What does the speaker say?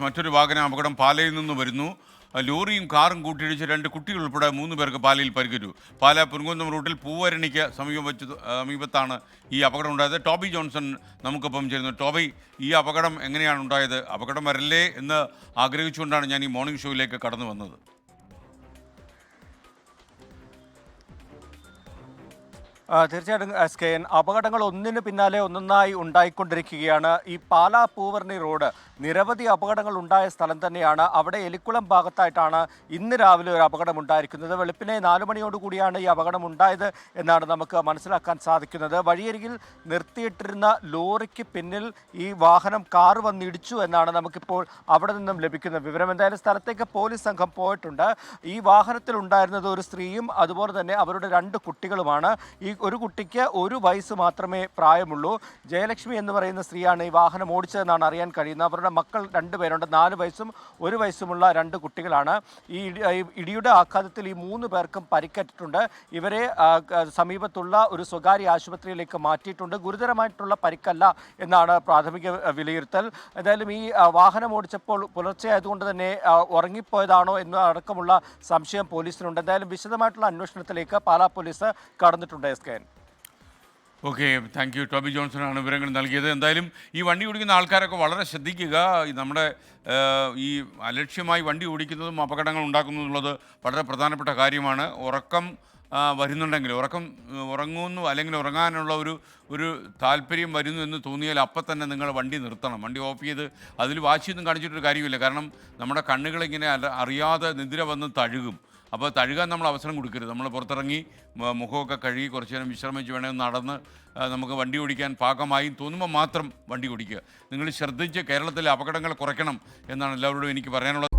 മറ്റൊരു വാഹനം അപകടം പാലയിൽ നിന്ന് വരുന്നു. ലോറിയും കാറും കൂട്ടിയിടിച്ച് രണ്ട് കുട്ടികൾ ഉൾപ്പെടെ മൂന്ന് പേർക്ക് പാലയിൽ പരിക്കേറ്റു. പാല പുരുങ്കുന്നം റൂട്ടിൽ പൂവരണിക്ക് സമീപം വെച്ച് സമീപത്താണ് ഈ അപകടം ഉണ്ടായത്. ടോബി ജോൺസൺ നമുക്കൊപ്പം ചേരുന്നു. ടോബി ഈ അപകടം എങ്ങനെയാണ് ഉണ്ടായത്? അപകടം വരല്ലേ എന്ന് ആഗ്രഹിച്ചുകൊണ്ടാണ് ഞാൻ ഈ മോർണിംഗ് ഷോയിലേക്ക് കടന്നു വന്നത്. തീർച്ചയായിട്ടും എസ് കെ എൻ അപകടങ്ങൾ ഒന്നിന് പിന്നാലെ ഒന്നൊന്നായി ഉണ്ടായിക്കൊണ്ടിരിക്കുകയാണ്. ഈ പാലാ പൂവർണി റോഡ് നിരവധി അപകടങ്ങൾ ഉണ്ടായ സ്ഥലം തന്നെയാണ്. അവിടെ എലിക്കുളം ഭാഗത്തായിട്ടാണ് ഇന്ന് രാവിലെ ഒരു അപകടം ഉണ്ടായിരിക്കുന്നത്. വെളുപ്പിനെ നാലു മണിയോടുകൂടിയാണ് ഈ അപകടം ഉണ്ടായത് എന്നാണ് നമുക്ക് മനസ്സിലാക്കാൻ സാധിക്കുന്നത്. വഴിയരികിൽ നിർത്തിയിട്ടിരുന്ന ലോറിക്ക് പിന്നിൽ ഈ വാഹനം കാറ് വന്നിടിച്ചു എന്നാണ് നമുക്കിപ്പോൾ അവിടെ നിന്നും ലഭിക്കുന്ന വിവരം. എന്തായാലും സ്ഥലത്തേക്ക് പോലീസ് സംഘം പോയിട്ടുണ്ട്. ഈ വാഹനത്തിൽ ഉണ്ടായിരുന്നത് ഒരു സ്ത്രീയും അതുപോലെ തന്നെ അവരുടെ രണ്ട് കുട്ടികളുമാണ്. ഈ ഒരു കുട്ടിക്ക് ഒരു വയസ്സ് മാത്രമേ പ്രായമുള്ളൂ. ജയലക്ഷ്മി എന്ന് പറയുന്ന സ്ത്രീയാണ് ഈ വാഹനം ഓടിച്ചതെന്നാണ് അറിയാൻ കഴിയുന്നത്. അവരുടെ മക്കൾ രണ്ട് പേരുണ്ട്. നാല് വയസ്സും ഒരു വയസ്സുമുള്ള രണ്ട് കുട്ടികളാണ്. ഈ ഇടിയുടെ ആഘാതത്തിൽ ഈ മൂന്ന് പേർക്കും പരിക്കേറ്റിട്ടുണ്ട്. ഇവരെ സമീപത്തുള്ള ഒരു സ്വകാര്യ ആശുപത്രിയിലേക്ക് മാറ്റിയിട്ടുണ്ട്. ഗുരുതരമായിട്ടുള്ള പരിക്കല്ല എന്നാണ് പ്രാഥമിക വിലയിരുത്തൽ. എന്തായാലും ഈ വാഹനം ഓടിച്ചപ്പോൾ പുലർച്ചെ ആയതുകൊണ്ട് തന്നെ ഉറങ്ങിപ്പോയതാണോ എന്ന് അടക്കമുള്ള സംശയം പോലീസിനുണ്ട്. എന്തായാലും വിശദമായിട്ടുള്ള അന്വേഷണത്തിലേക്ക് പാലാ പോലീസ് കടന്നിട്ടുണ്ട്. N okay thank you Toby Johnson ആണ് വിവരങ്ങൾ നൽകിയത്. എന്തായാലും ഈ വണ്ടി ഓടിക്കുന്ന ആൾക്കാരൊക്കെ വളരെ ശ്രദ്ധിക്കുക. നമ്മുടെ ഈ അലക്ഷ്യമായി വണ്ടി ഓടിക്കുന്നതും അപകടങ്ങൾ ഉണ്ടാക്കുന്നതും എന്നുള്ളത് വളരെ പ്രധാനപ്പെട്ട കാര്യമാണ്. ഉറക്കം വരുന്നുണ്ടെങ്കിൽ ഉറക്കം ഉറങ്ങുന്നു അല്ലെങ്കിൽ ഉറങ്ങാനുള്ള ഒരു ഒരു താല്പര്യം വരുന്നു എന്ന് തോന്നിയാൽ അപ്പം തന്നെ നിങ്ങൾ വണ്ടി നിർത്തണം. വണ്ടി ഓഫ് ചെയ്ത് അതിൽ വാശിയൊന്നും കാണിച്ചിട്ടൊരു കാര്യമില്ല. കാരണം നമ്മുടെ കണ്ണുകളിങ്ങനെ അറിയാതെ നിദ്ര വന്ന് തഴുകും. അപ്പോൾ തഴുകാൻ നമ്മൾ അവസരം കൊടുക്കരുത്. നമ്മൾ പുറത്തിറങ്ങി മുഖമൊക്കെ കഴുകി കുറച്ച് നേരം വിശ്രമിച്ച് വേണേൽ നടന്ന് നമുക്ക് വണ്ടി ഓടിക്കാൻ പാകമായി തോന്നുമ്പോൾ മാത്രം വണ്ടി ഓടിക്കുക. നിങ്ങൾ ശ്രദ്ധിച്ച് കേരളത്തിലെ അപകടങ്ങൾ കുറയ്ക്കണം എന്നാണ് എല്ലാവരോടും എനിക്ക് പറയാനുള്ളത്.